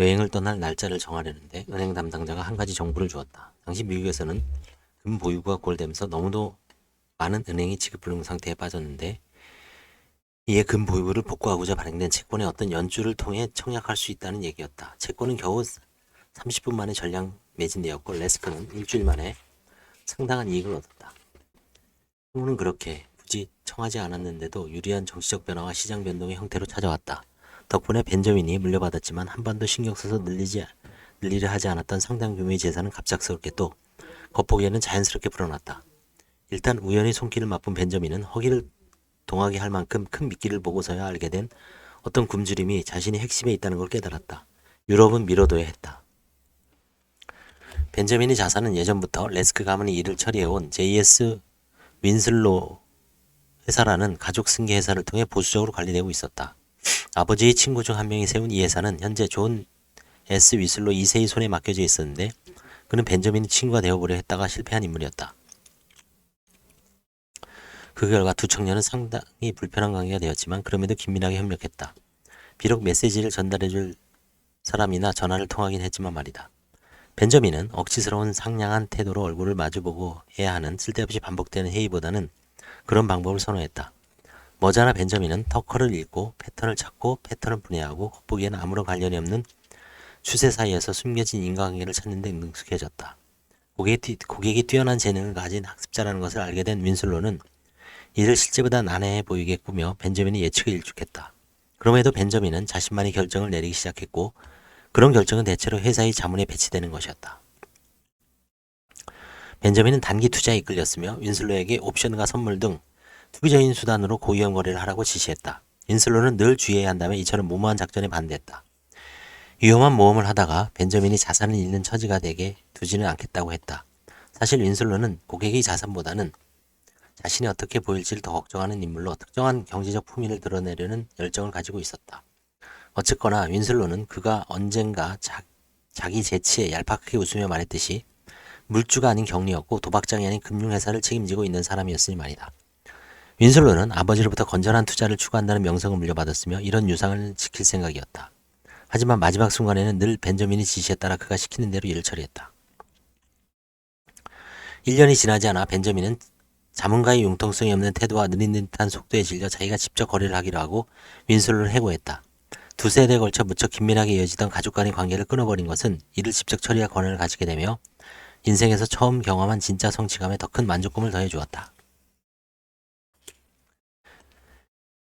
여행을 떠날 날짜를 정하려는데 은행 담당자가 한 가지 정보를 주었다. 당시 미국에서는 금 보유고가 고갈되면서 너무도 많은 은행이 지급불능 상태에 빠졌는데 이에 금 보유고를 복구하고자 발행된 채권의 어떤 연주를 통해 청약할 수 있다는 얘기였다. 채권은 겨우 30분 만에 전량 매진되었고 레스크는 일주일 만에 상당한 이익을 얻었다. 후는 그렇게 굳이 청하지 않았는데도 유리한 정치적 변화와 시장 변동의 형태로 찾아왔다. 덕분에 벤저민이 물려받았지만 한 번도 신경 써서 늘리지 늘리려 하지 않았던 상당 규모의 재산은 갑작스럽게 또 겉보기에는 자연스럽게 불어났다. 일단 우연히 손길을 맛본 벤저민은 허기를 동하게 할 만큼 큰 미끼를 보고서야 알게 된 어떤 굶주림이 자신이 핵심에 있다는 걸 깨달았다. 유럽은 미뤄둬야 했다. 벤저민의 자산은 예전부터 레스크 가문이 일을 처리해온 JS 윈슬로 회사라는 가족 승계 회사를 통해 보수적으로 관리되고 있었다. 아버지의 친구 중 한 명이 세운 이 회사는 현재 존 S 위슬로 2세의 손에 맡겨져 있었는데 그는 벤저민의 친구가 되어보려 했다가 실패한 인물이었다. 그 결과 두 청년은 상당히 불편한 관계가 되었지만 그럼에도 긴밀하게 협력했다. 비록 메시지를 전달해줄 사람이나 전화를 통하긴 했지만 말이다. 벤저민은 억지스러운 상냥한 태도로 얼굴을 마주보고 해야 하는 쓸데없이 반복되는 회의보다는 그런 방법을 선호했다. 머자나 벤저민은 터커를 읽고 패턴을 찾고 패턴을 분해하고 겉보기에는 아무런 관련이 없는 추세 사이에서 숨겨진 인과관계를 찾는 데 능숙해졌다. 고객이, 고객이 뛰어난 재능을 가진 학습자라는 것을 알게 된 윈슬로는 이를 실제보다 난해해 보이게 꾸며 벤저민의 예측을 일축했다. 그럼에도 벤저민은 자신만의 결정을 내리기 시작했고 그런 결정은 대체로 회사의 자문에 배치되는 것이었다. 벤저민은 단기 투자에 이끌렸으며 윈슬로에게 옵션과 선물 등 투기적인 수단으로 고위험 거래를 하라고 지시했다. 윈슬로는 늘 주의해야 한다며 이처럼 무모한 작전에 반대했다. 위험한 모험을 하다가 벤저민이 자산을 잃는 처지가 되게 두지는 않겠다고 했다. 사실 윈슬로는 고객의 자산보다는 자신이 어떻게 보일지를 더 걱정하는 인물로 특정한 경제적 품위를 드러내려는 열정을 가지고 있었다. 어쨌거나 윈슬로는 그가 언젠가 자, 자기 재치에 얄팍하게 웃으며 말했듯이 물주가 아닌 경리였고 도박장이 아닌 금융회사를 책임지고 있는 사람이었으니 말이다. 윈슬로는 아버지로부터 건전한 투자를 추구한다는 명성을 물려받았으며 이런 유상을 지킬 생각이었다. 하지만 마지막 순간에는 늘 벤저민의 지시에 따라 그가 시키는 대로 일을 처리했다. 1년이 지나지 않아 벤저민은 자문가의 융통성이 없는 태도와 듯한 속도에 질려 자기가 직접 거래를 하기로 하고 윈슬로를 해고했다. 두 세대에 걸쳐 무척 긴밀하게 이어지던 가족 간의 관계를 끊어버린 것은 이를 직접 처리할 권한을 가지게 되며 인생에서 처음 경험한 진짜 성취감에 더 큰 만족감을 더해 주었다.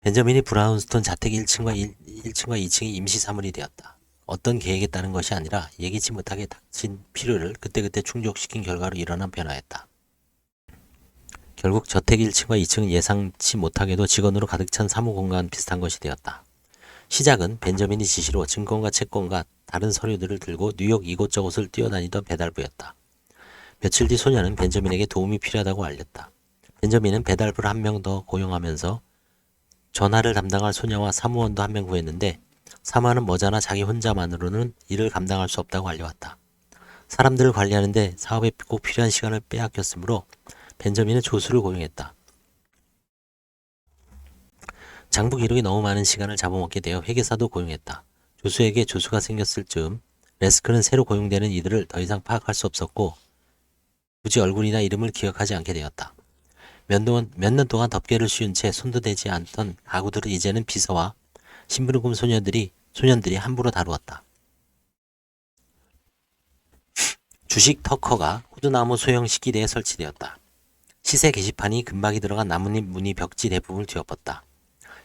벤저민이 브라운스톤 자택 1층과 1, 층과 2층이 임시 사물이 되었다. 어떤 계획에 따른 것이 아니라 예기치 못하게 닥친 필요를 그때그때 충족시킨 결과로 일어난 변화였다. 결국 저택 1층과 2층은 예상치 못하게도 직원으로 가득 찬 사무 공간 비슷한 것이 되었다. 시작은 벤저민이 지시로 증권과 채권과 다른 서류들을 들고 뉴욕 이곳저곳을 뛰어다니던 배달부였다. 며칠 뒤 소녀는 벤저민에게 도움이 필요하다고 알렸다. 벤저민은 배달부를 한 명 더 고용하면서 전화를 담당할 소녀와 사무원도 한 명 구했는데 사무원은 머자나 자기 혼자만으로는 일을 감당할 수 없다고 알려왔다. 사람들을 관리하는데 사업에 꼭 필요한 시간을 빼앗겼으므로 벤저민은 조수를 고용했다. 장부 기록이 너무 많은 시간을 잡아먹게 되어 회계사도 고용했다. 조수에게 조수가 생겼을 즈음 레스크는 새로 고용되는 이들을 더 이상 파악할 수 없었고 굳이 얼굴이나 이름을 기억하지 않게 되었다. 몇년 동안 덮개를 씌운 채 손도 대지 않던 가구들을 이제는 비서와 심부름꾼 소녀들이 소년들이 함부로 다루었다. 주식 터커가 호두나무 소형 식기대에 설치되었다. 시세 게시판이 금박이 들어간 나뭇잎 무늬 벽지 대부분을 뒤엎었다.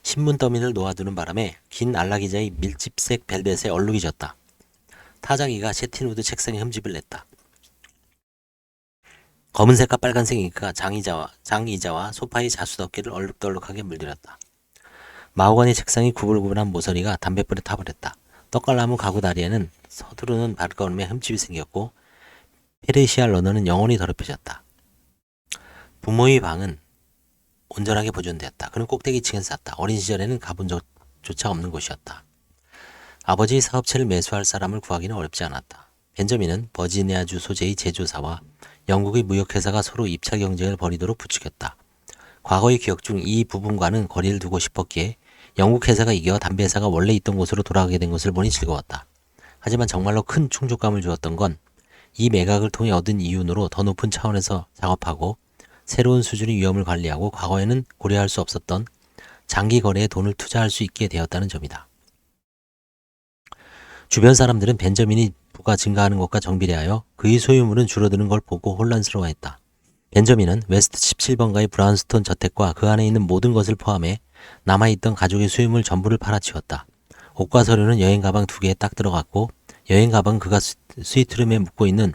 신문 더미를 놓아두는 바람에 긴 안락의자의 밀집색 벨벳에 얼룩이 졌다. 타자기가 채틴우드 책상에 흠집을 냈다. 검은색과 빨간색 잉크가 장의자와, 장의자와 소파의 자수덮개를 얼룩덜룩하게 물들였다. 마호가니 책상이 구불구불한 모서리가 담뱃불에 타버렸다. 떡갈나무 가구 다리에는 서두르는 발걸음에 흠집이 생겼고 페르시아 러너는 영원히 더럽혀졌다. 부모의 방은 온전하게 보존되었다. 그는 꼭대기 층에 쌌다. 어린 시절에는 가본 적조차 없는 곳이었다. 아버지의 사업체를 매수할 사람을 구하기는 어렵지 않았다. 벤저민은 버지니아주 소재의 제조사와 영국의 무역회사가 서로 입차 경쟁을 벌이도록 부추겼다. 과거의 기억 중 이 부분과는 거리를 두고 싶었기에 영국 회사가 이겨 담배 회사가 원래 있던 곳으로 돌아가게 된 것을 보니 즐거웠다. 하지만 정말로 큰 충족감을 주었던 건 이 매각을 통해 얻은 이윤으로 더 높은 차원에서 작업하고 새로운 수준의 위험을 관리하고 과거에는 고려할 수 없었던 장기 거래에 돈을 투자할 수 있게 되었다는 점이다. 주변 사람들은 벤저민이 부가 증가하는 것과 정비례하여 그의 소유물은 줄어드는 걸 보고 혼란스러워했다. 벤저민은 웨스트 17번가의 브라운스톤 저택과 그 안에 있는 모든 것을 포함해 남아있던 가족의 소유물 전부를 팔아치웠다. 옷과 서류는 여행 가방 두 개에 딱 들어갔고 여행 가방 그가 스- 스위트룸에 묵고 있는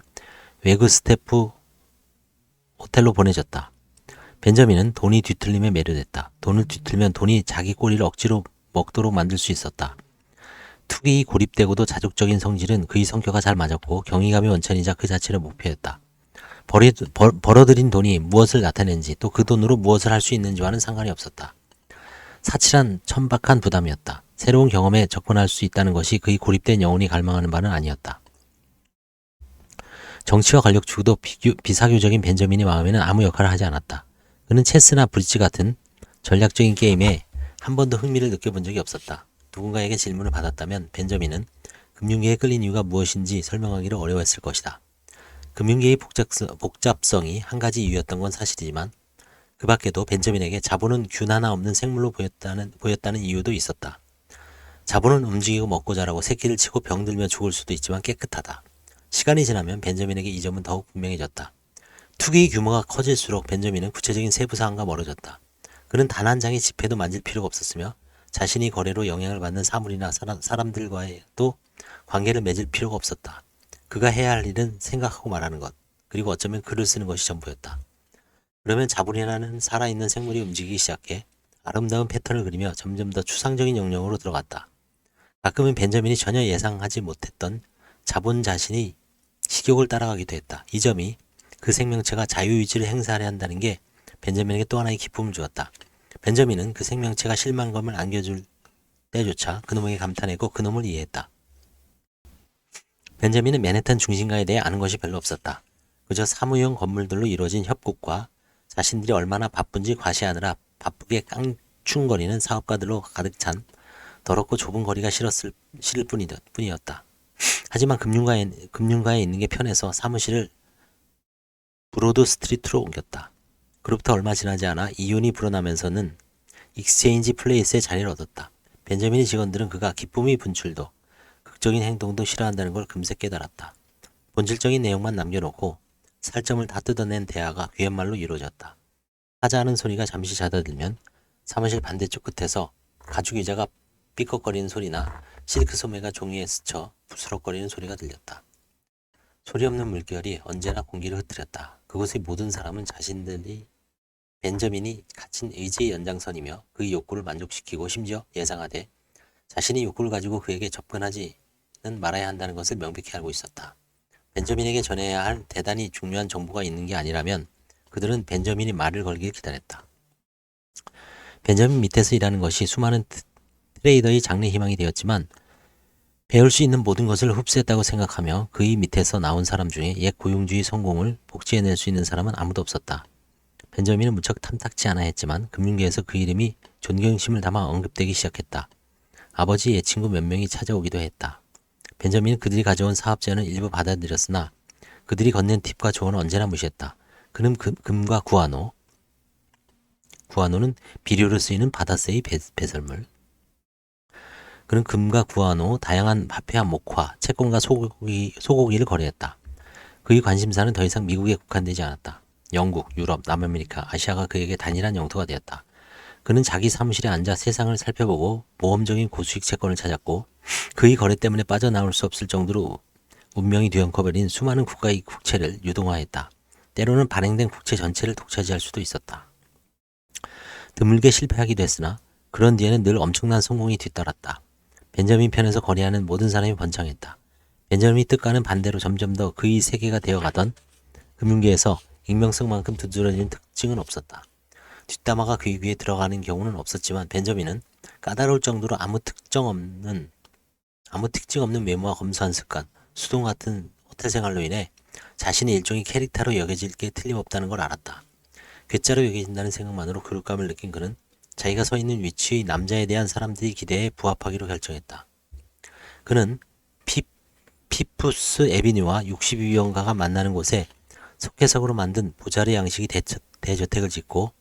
외국 스태프 호텔로 보내졌다. 벤저민은 돈이 뒤틀림에 매료됐다. 돈을 뒤틀면 돈이 자기 꼬리를 억지로 먹도록 만들 수 있었다. 투기이 고립되고도 자족적인 성질은 그의 성격과 잘 맞았고 경이감이 원천이자 그 자체를 목표였다. 벌이, 벌, 벌어들인 돈이 무엇을 나타내는지 또 그 돈으로 무엇을 할 수 있는지와는 상관이 없었다. 사칠한 천박한 부담이었다. 새로운 경험에 접근할 수 있다는 것이 그의 고립된 영혼이 갈망하는 바는 아니었다. 정치와 권력 추구도 비교, 비사교적인 벤저민의 마음에는 아무 역할을 하지 않았다. 그는 체스나 브릿지 같은 전략적인 게임에 한 번도 흥미를 느껴본 적이 없었다. 누군가에게 질문을 받았다면 벤저민은 금융계에 끌린 이유가 무엇인지 설명하기를 어려워했을 것이다. 금융계의 복잡성, 복잡성 이 한 가지 이유였던 건 사실이지만 그 밖에도 벤저민에게 자본은 균 하나 없는 생물로 보였다는, 보였다는 이유도 있었다. 자본은 움직이고 먹고 자라고 새끼를 치고 병들며 죽을 수도 있지만 깨끗하다. 시간이 지나면 벤저민에게 이 점은 더욱 분명해졌다. 투기의 규모가 커질수록 벤저민은 구체적인 세부 사항과 멀어졌다. 그는 단 한 장의 지폐도 만질 필요가 없었으며 자신이 거래로 영향을 받는 사물이나 사람, 사람들과도 관계를 맺을 필요가 없었다. 그가 해야 할 일은 생각하고 말하는 것, 그리고 어쩌면 글을 쓰는 것이 전부였다. 그러면 자본이라는 살아있는 생물이 움직이기 시작해 아름다운 패턴을 그리며 점점 더 추상적인 영역으로 들어갔다. 가끔은 벤저민이 전혀 예상하지 못했던 자본 자신이 식욕을 따라가기도 했다. 이 점이 그 생명체가 자유의지를 행사하려 한다는 게 벤저민에게 또 하나의 기쁨을 주었다. 벤저민은 그 생명체가 실망감을 안겨줄 때조차 그놈에게 감탄했고 그놈을 이해했다. 벤저민은 맨해튼 중심가에 대해 아는 것이 별로 없었다. 그저 사무용 건물들로 이루어진 협곡과 자신들이 얼마나 바쁜지 과시하느라 바쁘게 깡충거리는 사업가들로 가득 찬 더럽고 좁은 거리가 싫었을, 싫을 뿐이었다. 하지만 금융가에, 금융가에 있는 게 편해서 사무실을 브로드 스트리트로 옮겼다. 그로부터 얼마 지나지 않아 이윤이 불어나면서는 익스체인지 플레이스에 자리를 얻었다. 벤저민의 직원들은 그가 기쁨의 분출도 극적인 행동도 싫어한다는 걸 금세 깨달았다. 본질적인 내용만 남겨놓고 살점을 다 뜯어낸 대화가 귀한말로 이루어졌다. 하자하는 소리가 잠시 잦아들면 사무실 반대쪽 끝에서 가죽 의자가 삐걱거리는 소리나 실크 소매가 종이에 스쳐 부스럭거리는 소리가 들렸다. 소리 없는 물결이 언제나 공기를 흩뜨렸다. 그곳의 모든 사람은 자신들이 벤저민이 갇힌 의지의 연장선이며 그의 욕구를 만족시키고 심지어 예상하되 자신의 욕구를 가지고 그에게 접근하지는 말아야 한다는 것을 명백히 알고 있었다. 벤저민에게 전해야 할 대단히 중요한 정보가 있는 게 아니라면 그들은 벤저민이 말을 걸길 기다렸다. 벤저민 밑에서 일하는 것이 수많은 트- 트레이더의 장래 희망이 되었지만 배울 수 있는 모든 것을 흡수했다고 생각하며 그의 밑에서 나온 사람 중에 옛 고용주의 성공을 복제해낼 수 있는 사람은 아무도 없었다. 벤저민은 무척 탐탁지 않아 했지만 금융계에서 그 이름이 존경심을 담아 언급되기 시작했다. 아버지 옛 친구 몇 명이 찾아오기도 했다. 벤저민은 그들이 가져온 사업 제안을 일부 받아들였으나 그들이 건넨 팁과 조언은 언제나 무시했다. 그는 금, 금과 구아노, 구아노는 비료로 쓰이는 바다새의 배, 배설물, 그는 금과 구아노, 다양한 화폐와 목화, 채권과 소고기, 소고기를 거래했다. 그의 관심사는 더 이상 미국에 국한되지 않았다. 영국, 유럽, 남아메리카, 아시아가 그에게 단일한 영토가 되었다. 그는 자기 사무실에 앉아 세상을 살펴보고 모험적인 고수익 채권을 찾았고 그의 거래 때문에 빠져나올 수 없을 정도로 운명이 뒤엉켜버린 수많은 국가의 국채를 유동화했다. 때로는 발행된 국채 전체를 독차지할 수도 있었다. 드물게 실패하기도 했으나 그런 뒤에는 늘 엄청난 성공이 뒤따랐다. 벤저민 편에서 거래하는 모든 사람이 번창했다. 벤저민이 뜻과는 반대로 점점 더 그의 세계가 되어가던 금융계에서 익명성만큼 두드러지는 특징은 없었다. 뒷담화가 그의 귀에 들어가는 경우는 없었지만 벤저민은 까다로울 정도로 아무 특정 없는 아무 특징 없는 외모와 검소한 습관, 수동 같은 호텔 생활로 인해 자신의 일종의 캐릭터로 여겨질 게 틀림없다는 걸 알았다. 괴짜로 여겨진다는 생각만으로 그룹감을 느낀 그는 자기가 서 있는 위치의 남자에 대한 사람들의 기대에 부합하기로 결정했다. 그는 핍 피푸스 에비뉴와 62위원가가 만나는 곳에 석회석으로 만든 부자리 양식의 대처, 대저택을 짓고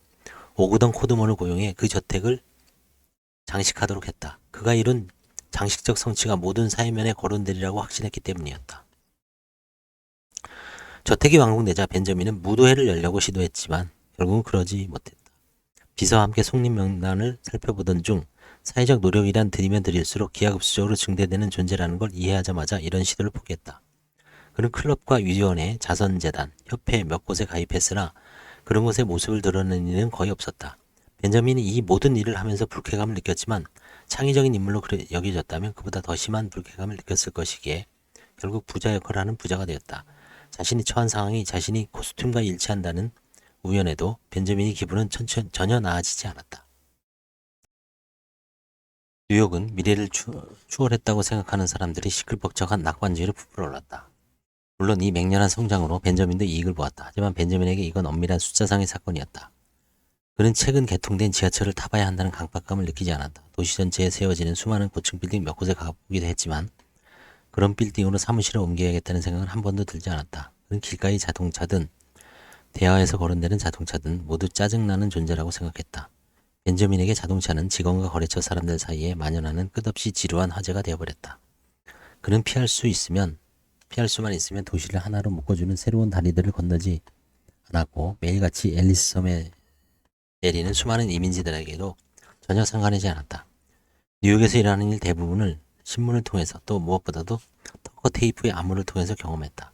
오구던 코드몬을 고용해 그 저택을 장식하도록 했다. 그가 이룬 장식적 성취가 모든 사회면에 거론되리라고 확신했기 때문이었다. 저택이 완공되자 벤저민은 무도회를 열려고 시도했지만 결국은 그러지 못했다. 비서와 함께 속립 명단을 살펴보던 중 사회적 노력이란 들이면 들일수록 기하급수적으로 증대되는 존재라는 걸 이해하자마자 이런 시도를 포기했다. 그는 클럽과 위원회, 자선재단, 협회 몇 곳에 가입했으나 그런 곳에 모습을 드러내는 일은 거의 없었다. 벤자민이 이 모든 일을 하면서 불쾌감을 느꼈지만 창의적인 인물로 여겨졌다면 그보다 더 심한 불쾌감을 느꼈을 것이기에 결국 부자 역할을 하는 부자가 되었다. 자신이 처한 상황이 자신이 코스튬과 일치한다는 우연에도 벤자민의 기분은 천천, 전혀 나아지지 않았다. 뉴욕은 미래를 추, 추월했다고 생각하는 사람들이 시끌벅적한 낙관주의를 부풀어 올랐다. 물론 이 맹렬한 성장으로 벤저민도 이익을 보았다. 하지만 벤저민에게 이건 엄밀한 숫자상의 사건이었다. 그는 최근 개통된 지하철을 타봐야 한다는 강박감을 느끼지 않았다. 도시 전체에 세워지는 수많은 고층 빌딩 몇 곳에 가보기도 했지만 그런 빌딩으로 사무실을 옮겨야겠다는 생각은 한 번도 들지 않았다. 그는 길가의 자동차든 대화에서 거론되는 자동차든 모두 짜증나는 존재라고 생각했다. 벤저민에게 자동차는 직원과 거래처 사람들 사이에 만연하는 끝없이 지루한 화제가 되어버렸다. 그는 피할 수 있으면 피할 수만 있으면 도시를 하나로 묶어주는 새로운 다리들을 건너지 않았고 매일같이 앨리스 섬에 내리는 수많은 이민지들에게도 전혀 상관하지 않았다. 뉴욕에서 일하는 일 대부분을 신문을 통해서 또 무엇보다도 터커 테이프의 암호를 통해서 경험했다.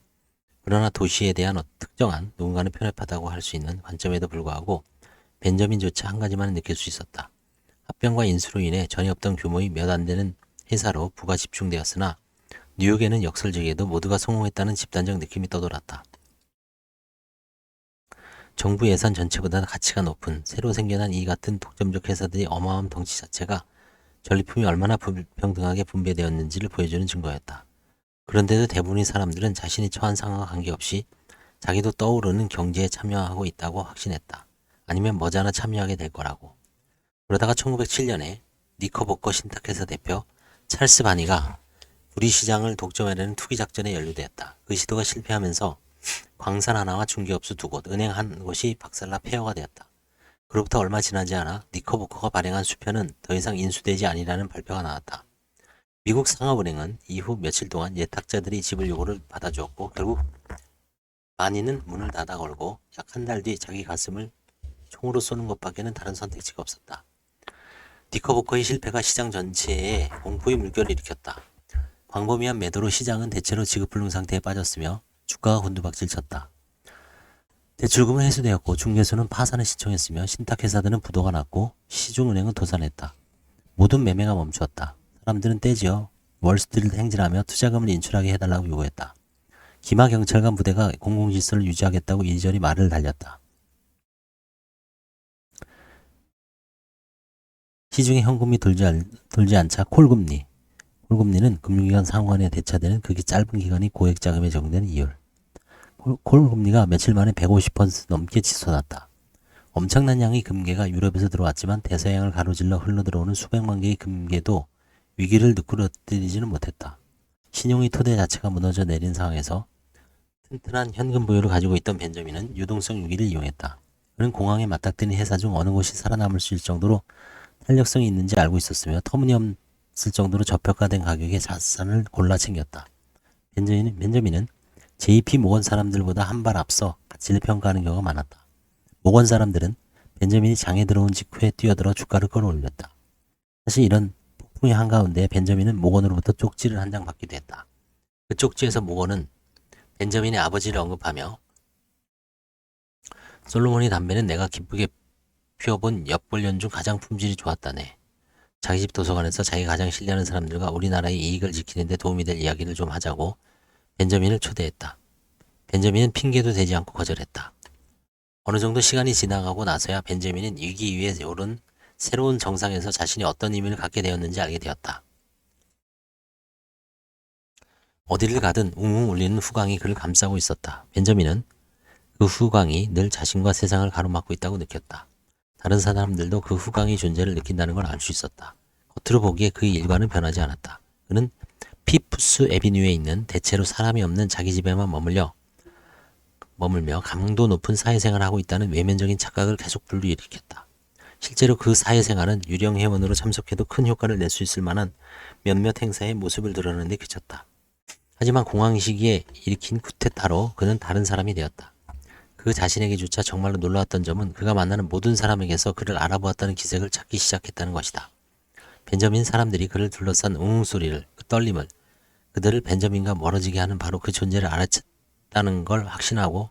그러나 도시에 대한 어- 특정한 누군가는 편협하다고 할 수 있는 관점에도 불구하고 벤저민조차 한 가지만은 느낄 수 있었다. 합병과 인수로 인해 전혀 없던 규모의 몇 안 되는 회사로 부가 집중되었으나 뉴욕에는 역설적에도 모두가 성공했다는 집단적 느낌이 떠돌았다. 정부 예산 전체보다 가치가 높은 새로 생겨난 이 같은 독점적 회사들의 어마어마한 덩치 자체가 전리품이 얼마나 불평등하게 분배되었는지를 보여주는 증거였다. 그런데도 대부분의 사람들은 자신이 처한 상황과 관계없이 자기도 떠오르는 경제에 참여하고 있다고 확신했다. 아니면 머지않아 참여하게 될 거라고. 그러다가 1907년에 니커보커 신탁회사 대표 찰스 바니가 우리 시장을 독점하려는 투기 작전에 연루되었다. 그 시도가 실패하면서 광산 하나와 중개업소 두 곳, 은행 한 곳이 박살나 폐허가 되었다. 그로부터 얼마 지나지 않아 니커보커가 발행한 수표는 더 이상 인수되지 아니라는 발표가 나왔다. 미국 상하은행은 이후 며칠 동안 예탁자들이 집을 요구를 받아주었고 결국 바니는 문을 닫아 걸고 약 한 달 뒤 자기 가슴을 총으로 쏘는 것밖에는 다른 선택지가 없었다. 니커보커의 실패가 시장 전체에 공포의 물결을 일으켰다. 광범위한 매도로 시장은 대체로 지급불능 상태에 빠졌으며 주가가 곤두박질 쳤다. 대출금은 회수되었고 중개소는 파산을 시청했으며 신탁회사들은 부도가 났고 시중은행은 도산했다. 모든 매매가 멈추었다. 사람들은 떼지어 월스트리트 행진하며 투자금을 인출하게 해달라고 요구했다. 기마 경찰관 부대가 공공질서를 유지하겠다고 이리저리 말을 달렸다. 시중에 현금이 돌지, 않, 돌지 않자 콜금리. 콜금리는 금융기관 상환에 대차되는 극히 짧은 기간이 고액 자금에 적용되는 이율. 콜- 콜금리가 며칠 만에 150% 넘게 치솟았다. 엄청난 양의 금괴가 유럽에서 들어왔지만 대서양을 가로질러 흘러들어오는 수백만 개의 금괴도 위기를 누그러뜨리지는 못했다. 신용의 토대 자체가 무너져 내린 상황에서 튼튼한 현금 보유를 가지고 있던 벤저민은 유동성 위기를 이용했다. 그는 공항에 맞닥뜨린 회사 중 어느 곳이 살아남을 수 있을 정도로 탄력성이 있는지 알고 있었으며 터무니없 을 정도로 저평가된 가격의 자산을 골라 챙겼다. 벤저민은, 벤저민은 JP 모건 사람들보다 한 발 앞서 가치를 평가하는 경우가 많았다. 모건 사람들은 벤저민이 장에 들어온 직후에 뛰어들어 주가를 끌어올렸다. 사실 이런 폭풍의 한가운데 벤저민은 모건으로부터 쪽지를 한 장 받기도 했다. 그 쪽지에서 모건은 벤저민의 아버지를 언급하며 솔로몬이 담배는 내가 기쁘게 피워본 엿불년 중 가장 품질이 좋았다네. 자기 집 도서관에서 자기 가장 신뢰하는 사람들과 우리나라의 이익을 지키는 데 도움이 될 이야기를 좀 하자고 벤저민을 초대했다. 벤저민은 핑계도 대지 않고 거절했다. 어느 정도 시간이 지나가고 나서야 벤저민은 위기 위에 오른 새로운 정상에서 자신이 어떤 의미를 갖게 되었는지 알게 되었다. 어디를 가든 웅웅 울리는 후광이 그를 감싸고 있었다. 벤저민은 그 후광이 늘 자신과 세상을 가로막고 있다고 느꼈다. 다른 사람들도 그 후광의 존재를 느낀다는 걸 알 수 있었다. 겉으로 보기에 그의 일과는 변하지 않았다. 그는 피푸스 에비뉴에 있는 대체로 사람이 없는 자기 집에만 머물려 머물며 강도 높은 사회생활을 하고 있다는 외면적인 착각을 계속 불러일으켰다. 실제로 그 사회생활은 유령 회원으로 참석해도 큰 효과를 낼 수 있을 만한 몇몇 행사의 모습을 드러내는 데 그쳤다. 하지만 공황 시기에 일으킨 쿠데타로 그는 다른 사람이 되었다. 그 자신에게조차 정말로 놀라웠던 점은 그가 만나는 모든 사람에게서 그를 알아보았다는 기색을 찾기 시작했다는 것이다. 벤저민 사람들이 그를 둘러싼 웅웅 소리를, 그 떨림을, 그들을 벤저민과 멀어지게 하는 바로 그 존재를 알아챘다는 걸 확신하고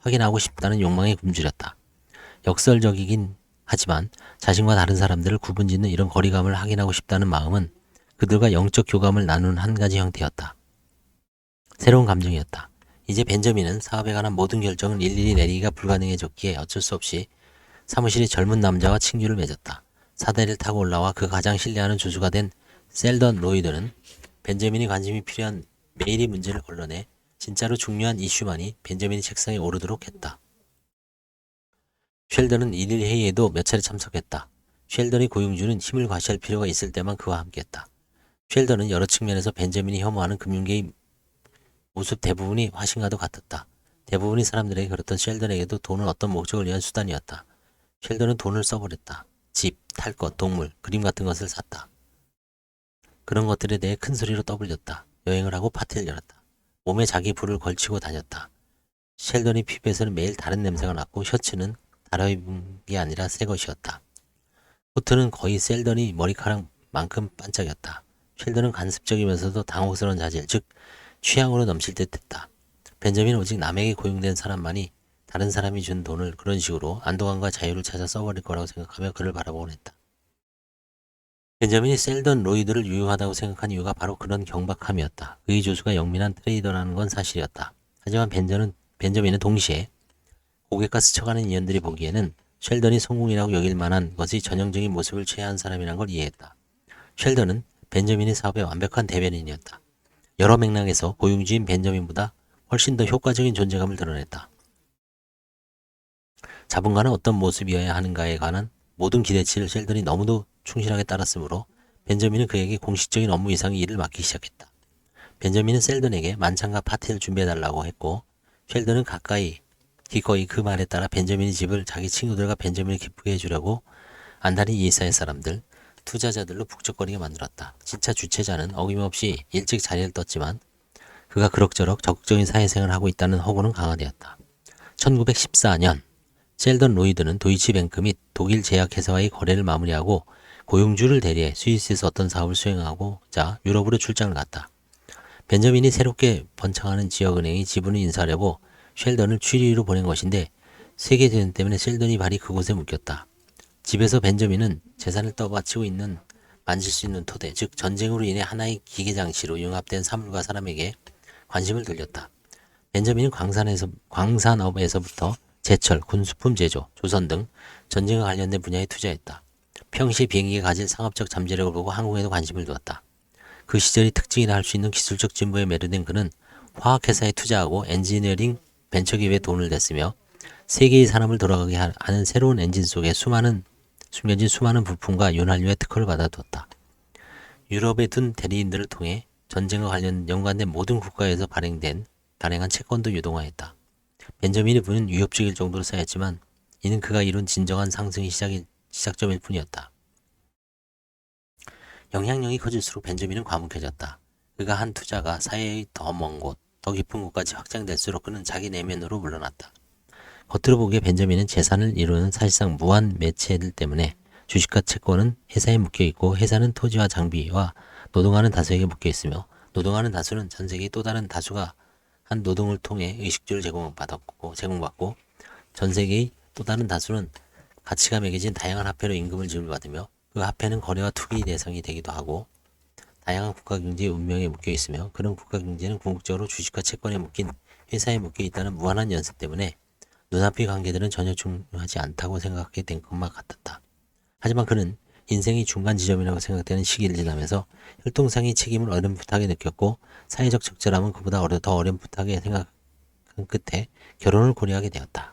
확인하고 싶다는 욕망에 굶주렸다. 역설적이긴 하지만 자신과 다른 사람들을 구분짓는 이런 거리감을 확인하고 싶다는 마음은 그들과 영적 교감을 나누는 한 가지 형태였다. 새로운 감정이었다. 이제 벤저민은 사업에 관한 모든 결정을 일일이 내리기가 불가능해졌기에 어쩔 수 없이 사무실의 젊은 남자와 친교를 맺었다. 사다리를 타고 올라와 그 가장 신뢰하는 조수가 된 셀던 로이드는 벤저민이 관심이 필요한 매일의 문제를 걸러내 진짜로 중요한 이슈만이 벤저민이 책상에 오르도록 했다. 쉘던은 일일 회의에도 몇 차례 참석했다. 쉘던의 고용주는 힘을 과시할 필요가 있을 때만 그와 함께했다. 쉘던은 여러 측면에서 벤저민이 혐오하는 금융계의 모습 대부분이 화신과도 같았다. 대부분의 사람들에게 그렇던 쉘던에게도 돈은 어떤 목적을 위한 수단이었다. 쉘던은 돈을 써버렸다. 집, 탈 것, 동물, 그림 같은 것을 샀다. 그런 것들에 대해 큰 소리로 떠벌렸다. 여행을 하고 파티를 열었다. 몸에 자기 불을 걸치고 다녔다. 쉘던의 피부에서는 매일 다른 냄새가 났고 셔츠는 달아입은 게 아니라 새 것이었다. 코트는 거의 셀던이 머리카락만큼 반짝였다. 쉘던은 간습적이면서도 당혹스러운 자질, 즉 취향으로 넘칠 듯 했다. 벤저민은 오직 남에게 고용된 사람만이 다른 사람이 준 돈을 그런 식으로 안도감과 자유를 찾아 써버릴 거라고 생각하며 그를 바라보곤 했다. 벤저민이 셀던 로이드를 유효하다고 생각한 이유가 바로 그런 경박함이었다. 그의 조수가 영민한 트레이더라는 건 사실이었다. 하지만 벤저는, 벤저민은 동시에 고객과 스쳐가는 인연들이 보기에는 쉘던이 성공이라고 여길 만한 것의 전형적인 모습을 취해야 한 사람이란 걸 이해했다. 쉘던은 벤저민의 사업의 완벽한 대변인이었다. 여러 맥락에서 고용주인 벤저민보다 훨씬 더 효과적인 존재감을 드러냈다. 자본가는 어떤 모습이어야 하는가에 관한 모든 기대치를 쉘던이 너무도 충실하게 따랐으므로 벤저민은 그에게 공식적인 업무 이상의 일을 맡기 시작했다. 벤저민은 셀던에게 만찬과 파티를 준비해달라고 했고 쉘던은 가까이 기꺼이 그 말에 따라 벤저민의 집을 자기 친구들과 벤저민을 기쁘게 해주려고 안달인 이사의 사람들, 투자자들로 북적거리게 만들었다. 진짜 주체자는 어김없이 일찍 자리를 떴지만 그가 그럭저럭 적극적인 사회생활을 하고 있다는 허구는 강화되었다. 1914년 셀던 로이드는 도이치뱅크 및 독일 제약회사와의 거래를 마무리하고 고용주를 대리해 스위스에서 어떤 사업을 수행하고자 유럽으로 출장을 갔다. 벤저민이 새롭게 번창하는 지역은행의 지분을 인수하려고 쉘던을 취리로 보낸 것인데 세계 대전 때문에 쉘던이 발이 그곳에 묶였다. 집에서 벤저민은 재산을 떠받치고 있는 만질 수 있는 토대, 즉 전쟁으로 인해 하나의 기계 장치로 융합된 사물과 사람에게 관심을 돌렸다. 벤저민은 광산에서 광산업에서부터 제철, 군수품 제조, 조선 등 전쟁과 관련된 분야에 투자했다. 평시 비행기가 가질 상업적 잠재력을 보고 항공에도 관심을 두었다. 그 시절이 특징이라 할 수 있는 기술적 진보에 매료된 그는 화학회사에 투자하고 엔지니어링 벤처기업에 돈을 냈으며 세계의 사람을 돌아가게 하는 새로운 엔진 속에 수많은 숨겨진 수많은 부품과 윤활유의 특허를 받아두었다. 유럽에 둔 대리인들을 통해 전쟁과 관련 연관된 모든 국가에서 발행된 발행한 채권도 유동화했다. 벤저민의 부는 위협적일 정도로 쌓였지만 이는 그가 이룬 진정한 상승의 시작일, 시작점일 뿐이었다. 영향력이 커질수록 벤저민은 과묵해졌다. 그가 한 투자가 사회의 더 먼 곳, 더 깊은 곳까지 확장될수록 그는 자기 내면으로 물러났다. 겉으로 보기에 벤저민은 재산을 이루는 사실상 무한 매체들 때문에 주식과 채권은 회사에 묶여 있고 회사는 토지와 장비와 노동하는 다수에게 묶여 있으며 노동하는 다수는 전 세계의 또 다른 다수가 한 노동을 통해 의식주를 제공받았고 제공받고 전 세계의 또 다른 다수는 가치가 매겨진 다양한 화폐로 임금을 지불받으며 그 화폐는 거래와 투기 대상이 되기도 하고 다양한 국가 경제의 운명에 묶여 있으며 그런 국가 경제는 궁극적으로 주식과 채권에 묶인 회사에 묶여 있다는 무한한 연습 때문에 눈앞의 관계들은 전혀 중요하지 않다고 생각하게 된 것만 같았다. 하지만 그는 인생의 중간 지점이라고 생각되는 시기를 지나면서 혈통상의 책임을 어렴풋하게 느꼈고 사회적 적절함은 그보다 더 어렴풋하게 생각한 끝에 결혼을 고려하게 되었다.